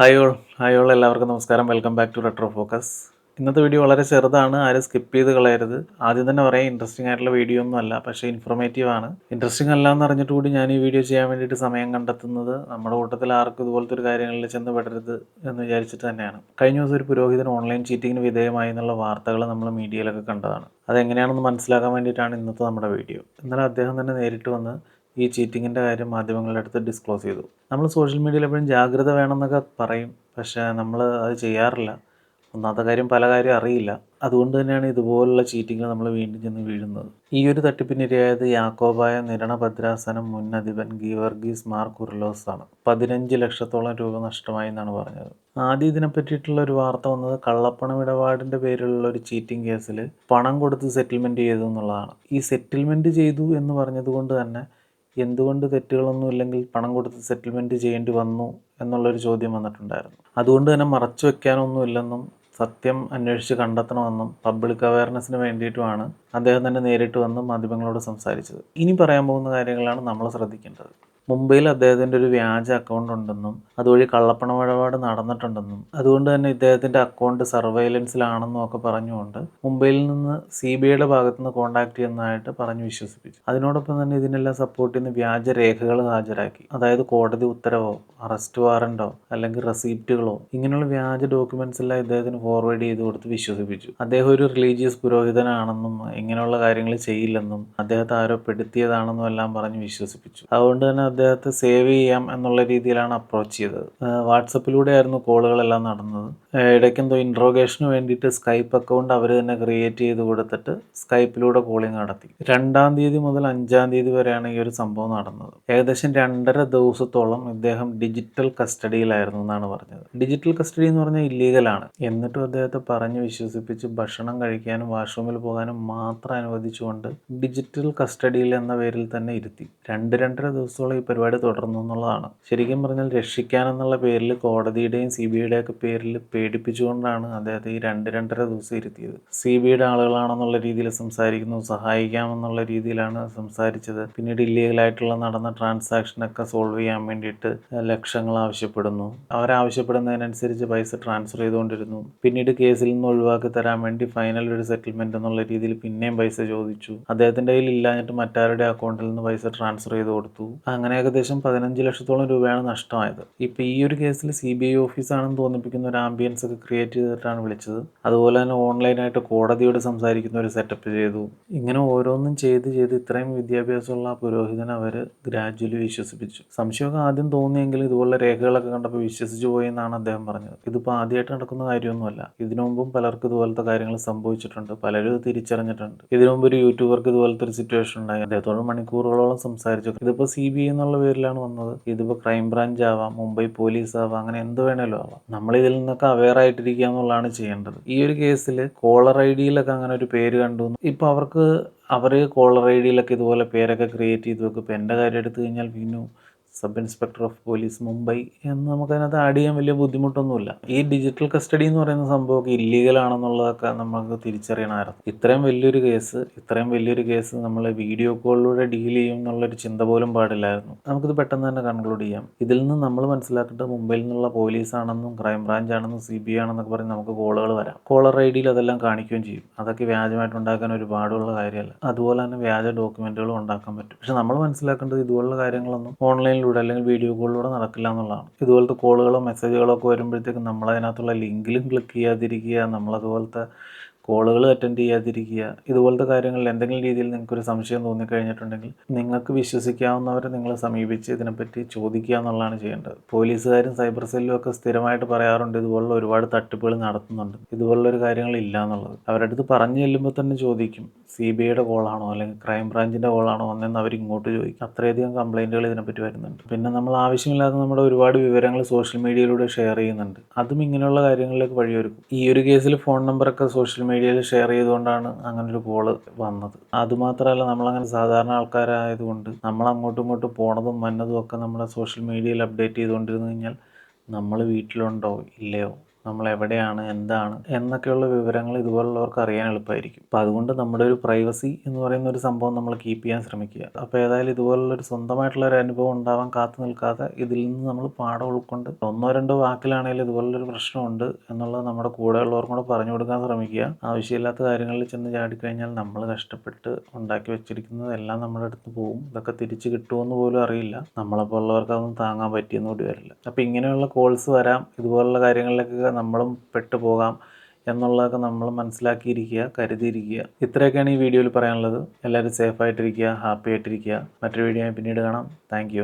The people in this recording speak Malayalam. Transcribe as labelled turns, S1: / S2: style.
S1: ഹായ് ഓൾ ഹായ് ഓൾ എല്ലാവർക്കും നമസ്കാരം. Welcome back to Retro Focus ഇന്നത്തെ വീഡിയോ വളരെ ചെറുതാണ്. ആരും സ്കിപ്പ് ചെയ്ത് കളയരുത്. ആദ്യം തന്നെ പറയാം ഇൻട്രസ്റ്റിംഗ് ആയിട്ടുള്ള വീഡിയോ ഒന്നും അല്ല പക്ഷേ ഇൻഫോർമേറ്റീവ് ആണ്. ഇൻട്രസ്റ്റിംഗ് അല്ല എന്ന് അറിഞ്ഞിട്ട് കൂടി ഞാൻ ഈ വീഡിയോ ചെയ്യാൻ വേണ്ടിയിട്ട് സമയം കണ്ടെത്തുന്നത് നമ്മുടെ കൂട്ടത്തിൽ ആർക്കും ഇതുപോലത്തെ ഒരു കാര്യങ്ങളിൽ ചെന്ന് പെടരുത് എന്ന് വിചാരിച്ചിട്ട് തന്നെയാണ്. കഴിഞ്ഞ ദിവസം ഒരു പുരോഹിതൻ ഓൺലൈൻ ചീറ്റിങ്ങിന് വിധേയമായി എന്നുള്ള വാർത്തകൾ നമ്മൾ മീഡിയയിലൊക്കെ കണ്ടതാണ്. അതെങ്ങനെയാണെന്ന് മനസ്സിലാക്കാൻ വേണ്ടിയിട്ടാണ് ഇന്നത്തെ നമ്മുടെ വീഡിയോ ഇന്നലെ അദ്ദേഹം തന്നെ നേരിട്ട് വന്ന് ഈ ചീറ്റിങ്ങിന്റെ കാര്യം മാധ്യമങ്ങളുടെ അടുത്ത് ഡിസ്ക്ലോസ് ചെയ്തു. നമ്മൾ സോഷ്യൽ മീഡിയയിൽ എപ്പോഴും ജാഗ്രത വേണമെന്നൊക്കെ പറയും. പക്ഷേ നമ്മൾ അത് ചെയ്യാറില്ല. ഒന്നാമത്തെ കാര്യം പല കാര്യം അറിയില്ല. അതുകൊണ്ട് തന്നെയാണ് ഇതുപോലുള്ള ചീറ്റിങ്ങൾ നമ്മൾ വീണ്ടും ചെന്ന് വീഴുന്നത്. ഈ ഒരു തട്ടിപ്പിനിരയായത് യാക്കോബായ നിരണ ഭദ്രാസനം മുൻ അധിപൻ ഗീവർഗീസ് മാർ കുർലോസ് ആണ് പതിനഞ്ച് ലക്ഷത്തോളം രൂപ നഷ്ടമായി എന്നാണ് പറഞ്ഞത്. ആദ്യം ഇതിനെ പറ്റിയിട്ടുള്ള ഒരു വാർത്ത വന്നത് കള്ളപ്പണം ഇടപാടിന്റെ പേരിലുള്ള ഒരു ചീറ്റിംഗ് കേസിൽ പണം കൊടുത്ത് സെറ്റിൽമെന്റ് ചെയ്തു എന്നുള്ളതാണ്. ഈ സെറ്റിൽമെന്റ് ചെയ്തു എന്ന് പറഞ്ഞതുകൊണ്ട് തന്നെ എന്തുകൊണ്ട് തെറ്റുകളൊന്നും ഇല്ലെങ്കിൽ പണം കൊടുത്ത് സെറ്റിൽമെന്റ് ചെയ്യേണ്ടി വന്നു എന്നുള്ളൊരു ചോദ്യം വന്നിട്ടുണ്ടായിരുന്നു. അതുകൊണ്ട് തന്നെ മറച്ചു വെക്കാനൊന്നുമില്ലെന്നും സത്യം അന്വേഷിച്ച് കണ്ടെത്തണമെന്നും പബ്ലിക് അവയർനെസ്സിന് വേണ്ടിയിട്ടുമാണ് അദ്ദേഹം തന്നെ നേരിട്ട് വന്ന് മാധ്യമങ്ങളോട് സംസാരിച്ചത്. ഇനി പറയാൻ പോകുന്ന കാര്യങ്ങളാണ് നമ്മൾ ശ്രദ്ധിക്കേണ്ടത്. മുംബൈയിൽ അദ്ദേഹത്തിന്റെ ഒരു വ്യാജ അക്കൗണ്ട് ഉണ്ടെന്നും അതുവഴി കള്ളപ്പണ ഇടപാട് നടന്നിട്ടുണ്ടെന്നും അതുകൊണ്ട് തന്നെ ഇദ്ദേഹത്തിന്റെ അക്കൗണ്ട് സർവൈലൻസിലാണെന്നും ഒക്കെ പറഞ്ഞുകൊണ്ട് മുംബൈയിൽ നിന്ന് സി ബി ഐയുടെ ഭാഗത്തുനിന്ന് കോൺടാക്ട് ചെയ്യുന്നതായിട്ട് പറഞ്ഞു വിശ്വസിപ്പിച്ചു. അതിനോടൊപ്പം തന്നെ ഇതിനെല്ലാം സപ്പോർട്ട് ചെയ്യുന്ന വ്യാജ രേഖകൾ ഹാജരാക്കി. അതായത് കോടതി ഉത്തരവോ അറസ്റ്റ് വാറണ്ടോ അല്ലെങ്കിൽ റെസീപ്റ്റുകളോ ഇങ്ങനെയുള്ള വ്യാജ ഡോക്യുമെന്റ്സ് എല്ലാം ഇദ്ദേഹത്തിന് ഫോർവേഡ് ചെയ്ത് കൊടുത്ത് വിശ്വസിപ്പിച്ചു. അദ്ദേഹം ഒരു റിലീജിയസ് പുരോഹിതനാണെന്നും ഇങ്ങനെയുള്ള കാര്യങ്ങൾ ചെയ്യില്ലെന്നും അദ്ദേഹത്തെ ആരോ പെടുത്തിയതാണെന്നും എല്ലാം പറഞ്ഞ് വിശ്വസിപ്പിച്ചു. അതുകൊണ്ട് തന്നെ അദ്ദേഹത്തെ സേവ് ചെയ്യാം എന്നുള്ള രീതിയിലാണ് അപ്രോച്ച് ചെയ്തത്. വാട്സപ്പിലൂടെ ആയിരുന്നു കോളുകളെല്ലാം നടന്നത്. ഇടയ്ക്കെന്തോ ഇൻട്രോഗേഷന് വേണ്ടിയിട്ട് സ്കൈപ്പ് അക്കൗണ്ട് അവർ തന്നെ ക്രിയേറ്റ് ചെയ്ത് കൊടുത്തിട്ട് സ്കൈപ്പിലൂടെ കോളിംഗ് നടത്തി. രണ്ടാം തീയതി മുതൽ അഞ്ചാം തീയതി വരെയാണ് ഈ ഒരു സംഭവം നടന്നത്. ഏകദേശം രണ്ടര ദിവസത്തോളം ഇദ്ദേഹം ഡിജിറ്റൽ കസ്റ്റഡിയിലായിരുന്നു എന്നാണ് പറഞ്ഞത്. ഡിജിറ്റൽ കസ്റ്റഡി എന്ന് പറഞ്ഞാൽ ഇല്ലീഗലാണ് എന്നിട്ടും അദ്ദേഹത്തെ പറഞ്ഞ് വിശ്വസിപ്പിച്ച് ഭക്ഷണം കഴിക്കാനും വാഷ്റൂമിൽ പോകാനും മാത്രം അനുവദിച്ചുകൊണ്ട് ഡിജിറ്റൽ കസ്റ്റഡിയിൽ എന്ന പേരിൽ തന്നെ ഇരുത്തി. രണ്ട് രണ്ടര ദിവസത്തോളം ഈ പരിപാടി തുടർന്നു എന്നുള്ളതാണ്. ശരിക്കും പറഞ്ഞാൽ രക്ഷിക്കാനെന്നുള്ള പേരിൽ കോടതിയുടെയും സി ബി ഐയുടെയൊക്കെ പേരിൽ പേടിപ്പിച്ചുകൊണ്ടാണ് അദ്ദേഹത്തെ ഈ രണ്ട് രണ്ടര ദിവസം ഇരുത്തിയത്. സി ബി ഐയുടെ ആളുകളാണെന്നുള്ള രീതിയിൽ സംസാരിക്കുന്നു സഹായിക്കാമെന്നുള്ള രീതിയിലാണ് സംസാരിച്ചത്. പിന്നീട് ഇല്ലീഗലായിട്ടുള്ള നടന്ന ട്രാൻസാക്ഷനൊക്കെ സോൾവ് ചെയ്യാൻ വേണ്ടിയിട്ട് ലക്ഷങ്ങൾ ആവശ്യപ്പെടുന്നു. അവരാവശ്യപ്പെടുന്നതിനനുസരിച്ച് പൈസ ട്രാൻസ്ഫർ ചെയ്തുകൊണ്ടിരുന്നു. പിന്നീട് കേസിൽ നിന്ന് ഒഴിവാക്കി തരാൻ വേണ്ടി ഫൈനൽ ഒരു സെറ്റിൽമെന്റ് എന്നുള്ള രീതിയിൽ പിന്നെയും പൈസ ചോദിച്ചു. അദ്ദേഹത്തിന്റെ കയ്യിൽ ഇല്ലാഞ്ഞിട്ട് മറ്റാരുടെ അക്കൗണ്ടിൽ നിന്ന് പൈസ ട്രാൻസ്ഫർ ചെയ്ത് കൊടുത്തു. അങ്ങനെ ഏകദേശം പതിനഞ്ച് ലക്ഷത്തോളം രൂപയാണ് നഷ്ടമായത്. ഇപ്പൊ ഈ ഒരു കേസിൽ സി ബി ഐ ഓഫീസാണെന്ന് തോന്നിപ്പിക്കുന്ന ഒരു ആംബിയൻസ് ഒക്കെ ക്രിയേറ്റ് ചെയ്തിട്ടാണ് വിളിച്ചത്. അതുപോലെ തന്നെ ഓൺലൈനായിട്ട് കോടതിയോട് സംസാരിക്കുന്ന ഒരു സെറ്റപ്പ് ചെയ്തു. ഇങ്ങനെ ഓരോന്നും ചെയ്ത് ചെയ്ത് ഇത്രയും വിദ്യാഭ്യാസമുള്ള ആ പുരോഹിതനെ അവർ ഗ്രാജുവലി വിശ്വസിപ്പിച്ചു. സംശയമൊക്കെ ആദ്യം തോന്നിയെങ്കിലും ഇതുപോലെ രേഖകളൊക്കെ കണ്ടപ്പോൾ വിശ്വസിച്ചു പോയെന്നാണ് അദ്ദേഹം പറഞ്ഞത്. ഇതിപ്പോൾ ആദ്യമായിട്ട് നടക്കുന്ന കാര്യമൊന്നുമല്ല. ഇതിനു മുമ്പും പലർക്കും ഇതുപോലത്തെ കാര്യങ്ങൾ സംഭവിച്ചിട്ടുണ്ട്. പലരും തിരിച്ചറിഞ്ഞിട്ടുണ്ട്. ഇതിനു മുമ്പ് ഒരു യൂട്യൂബർക്ക് ഇതുപോലത്തെ ഒരു സിറ്റുവേഷൻ ഉണ്ടായി. അദ്ദേഹത്തോട് മണിക്കൂറുകളോളം സംസാരിച്ചു. ഇതിപ്പോൾ സി ബി ഐ എന്നുള്ള പേരിലാണ് വന്നത്. ഇതിപ്പോൾ ക്രൈം ബ്രാഞ്ച് ആവാം മുംബൈ പോലീസ് ആവാം അങ്ങനെ എന്ത് വേണേലും ആവാം. നമ്മൾ ഇതിൽ നിന്നൊക്കെ അവെയർ ആയിട്ടിരിക്കുക എന്നുള്ളതാണ് ചെയ്യേണ്ടത്. ഈ ഒരു കേസിൽ കോളർ ഐ ഡിയിലൊക്കെ അങ്ങനെ ഒരു പേര് കണ്ടു ഇപ്പോൾ അവർക്ക് അവർ കോളർ ഐ ഡിയിലൊക്കെ ഇതുപോലെ പേരൊക്കെ ക്രിയേറ്റ് ചെയ്ത് വെക്കും. ഇപ്പോൾ എന്റെ കാര്യം എടുത്തു കഴിഞ്ഞാൽ Vinu sub inspector of police Mumbai എന്ന് നമുക്കതിനകത്ത് ആഡ് ചെയ്യാൻ വലിയ ബുദ്ധിമുട്ടൊന്നുമില്ല. ഈ ഡിജിറ്റൽ കസ്റ്റഡി എന്ന് പറയുന്ന സംഭവമൊക്കെ ഇല്ലീഗൽ ആണെന്നുള്ളതൊക്കെ നമുക്ക് തിരിച്ചറിയണമായിരുന്നു. ഇത്രയും വലിയൊരു കേസ് ഇത്രയും വലിയൊരു കേസ് നമ്മൾ വീഡിയോ കോളിലൂടെ ഡീൽ ചെയ്യും എന്നുള്ളൊരു ചിന്ത പോലും പാടില്ലായിരുന്നു. നമുക്കിത് പെട്ടെന്ന് തന്നെ കൺക്ലൂഡ് ചെയ്യാം. ഇതിൽ നിന്ന് നമ്മൾ മനസ്സിലാക്കേണ്ടത് മുംബൈയിൽ നിന്നുള്ള പോലീസ് ആണെന്നും ക്രൈം ബ്രാഞ്ച് ആണെന്നും സി ബി ഐ ആണെന്നൊക്കെ പറഞ്ഞ് നമുക്ക് കോളുകൾ വരാം. കോളർ ഐ ഡിയിൽ അതെല്ലാം കാണിക്കുകയും ചെയ്യും. അതൊക്കെ വ്യാജമായിട്ട് ഉണ്ടാക്കാൻ ഒരുപാടുള്ള കാര്യമല്ല. അതുപോലെ തന്നെ വ്യാജ ഡോക്യുമെന്റുകളും ഉണ്ടാക്കാൻ പറ്റും. പക്ഷെ നമ്മൾ മനസ്സിലാക്കേണ്ടത് ഇതുപോലുള്ള കാര്യങ്ങളൊന്നും ഓൺലൈനിലൂടെ അല്ലെങ്കിൽ വീഡിയോ കോളിലൂടെ നടക്കില്ല എന്നുള്ളതാണ്. ഇതുപോലത്തെ കോളുകളോ മെസ്സേജുകളോ ഒക്കെ വരുമ്പോഴത്തേക്കും നമ്മളതിനകത്തുള്ള ലിങ്കിലും ക്ലിക്ക് ചെയ്യാതിരിക്കുക നമ്മളതുപോലത്തെ കോളുകൾ അറ്റൻഡ് ചെയ്യാതിരിക്കുക ഇതുപോലത്തെ കാര്യങ്ങളിൽ എന്തെങ്കിലും രീതിയിൽ നിങ്ങൾക്കൊരു സംശയം തോന്നിക്കഴിഞ്ഞിട്ടുണ്ടെങ്കിൽ നിങ്ങൾക്ക് വിശ്വസിക്കാവുന്നവരെ നിങ്ങളെ സമീപിച്ച് ഇതിനെപ്പറ്റി ചോദിക്കുക എന്നുള്ളതാണ് ചെയ്യേണ്ടത്. പോലീസുകാരും സൈബർ സെല്ലും ഒക്കെ സ്ഥിരമായിട്ട് പറയാറുണ്ട് ഇതുപോലുള്ള ഒരുപാട് തട്ടിപ്പുകൾ നടത്തുന്നുണ്ട്. ഇതുപോലുള്ള ഒരു കാര്യങ്ങൾ ഇല്ല എന്നുള്ളത്. അവരുടെ അടുത്ത് പറഞ്ഞു ചെല്ലുമ്പോൾ തന്നെ ചോദിക്കും സി ബി ഐയുടെ കോളാണോ? അല്ലെങ്കിൽ ക്രൈം ബ്രാഞ്ചിന്റെ കോളാണോ? വന്നെന്ന് അവർ ഇങ്ങോട്ട് ചോദിക്കും. അത്രയധികം കംപ്ലൈന്റുകൾ ഇതിനെപ്പറ്റി വരുന്നുണ്ട്. പിന്നെ നമ്മൾ ആവശ്യമില്ലാതെ നമ്മുടെ ഒരുപാട് വിവരങ്ങൾ സോഷ്യൽ മീഡിയയിലൂടെ ഷെയർ ചെയ്യുന്നുണ്ട്. അതും ഇങ്ങനെയുള്ള കാര്യങ്ങളിലേക്ക് വഴിയൊരുക്കും. ഈ ഒരു കേസിൽ ഫോൺ നമ്പറൊക്കെ സോഷ്യൽ മീഡിയയിൽ ഷെയർ ചെയ്തുകൊണ്ടാണ് അങ്ങനെ ഒരു കോൾ വന്നത് അതുമാത്രമല്ല നമ്മളങ്ങനെ സാധാരണ ആൾക്കാരായതുകൊണ്ട് നമ്മൾ അങ്ങോട്ടും ഇങ്ങോട്ടും പോണതും വന്നതും ഒക്കെ നമ്മളെ സോഷ്യൽ മീഡിയയിൽ അപ്ഡേറ്റ് ചെയ്തുകൊണ്ടിരുന്നു കഴിഞ്ഞാൽ നമ്മൾ വീട്ടിലുണ്ടോ ഇല്ലയോ? നമ്മൾ എവിടെയാണ് എന്താണ് എന്നൊക്കെയുള്ള വിവരങ്ങൾ ഇതുപോലുള്ളവർക്ക് അറിയാൻ എളുപ്പമായിരിക്കും. അപ്പോൾ അതുകൊണ്ട് നമ്മുടെ ഒരു പ്രൈവസി എന്ന് പറയുന്ന ഒരു സംഭവം നമ്മൾ കീപ്പ് ചെയ്യാൻ ശ്രമിക്കുക. അപ്പോൾ ഏതായാലും ഇതുപോലുള്ളൊരു സ്വന്തമായിട്ടുള്ള ഒരു അനുഭവം ഉണ്ടാവാൻ കാത്തു നിൽക്കാതെ ഇതിൽ നിന്ന് നമ്മൾ പാഠം ഉൾക്കൊണ്ട് ഒന്നോ രണ്ടോ വാക്കിലാണെങ്കിലും ഇതുപോലുള്ളൊരു പ്രശ്നമുണ്ട് എന്നുള്ളത് നമ്മുടെ കൂടെയുള്ളവർക്കും കൂടെ പറഞ്ഞു കൊടുക്കാൻ ശ്രമിക്കുക. ആവശ്യമില്ലാത്ത കാര്യങ്ങളിൽ ചെന്ന് ചാടിക്കഴിഞ്ഞാൽ നമ്മൾ കഷ്ടപ്പെട്ട് ഉണ്ടാക്കി വെച്ചിരിക്കുന്നതെല്ലാം നമ്മുടെ അടുത്ത് പോകും. ഇതൊക്കെ തിരിച്ച് കിട്ടുമെന്ന് പോലും അറിയില്ല. നമ്മളെപ്പോലുള്ളവർക്ക് അതൊന്നും താങ്ങാൻ പറ്റിയെന്ന് കൂടി വരില്ല. അപ്പോൾ ഇങ്ങനെയുള്ള കോൾസ് വരാം ഇതുപോലുള്ള കാര്യങ്ങളിലൊക്കെ നമ്മളും പെട്ടുപോകാം എന്നുള്ളതൊക്കെ നമ്മൾ മനസ്സിലാക്കിയിരിക്കുക കരുതിയിരിക്കുക. ഇത്രയൊക്കെയാണ് ഈ വീഡിയോയിൽ പറയാനുള്ളത്. എല്ലാവരും സേഫായിട്ടിരിക്കുക ഹാപ്പി ആയിട്ടിരിക്കുക. മറ്റൊരു വീഡിയോ പിന്നീട് കാണാം. താങ്ക്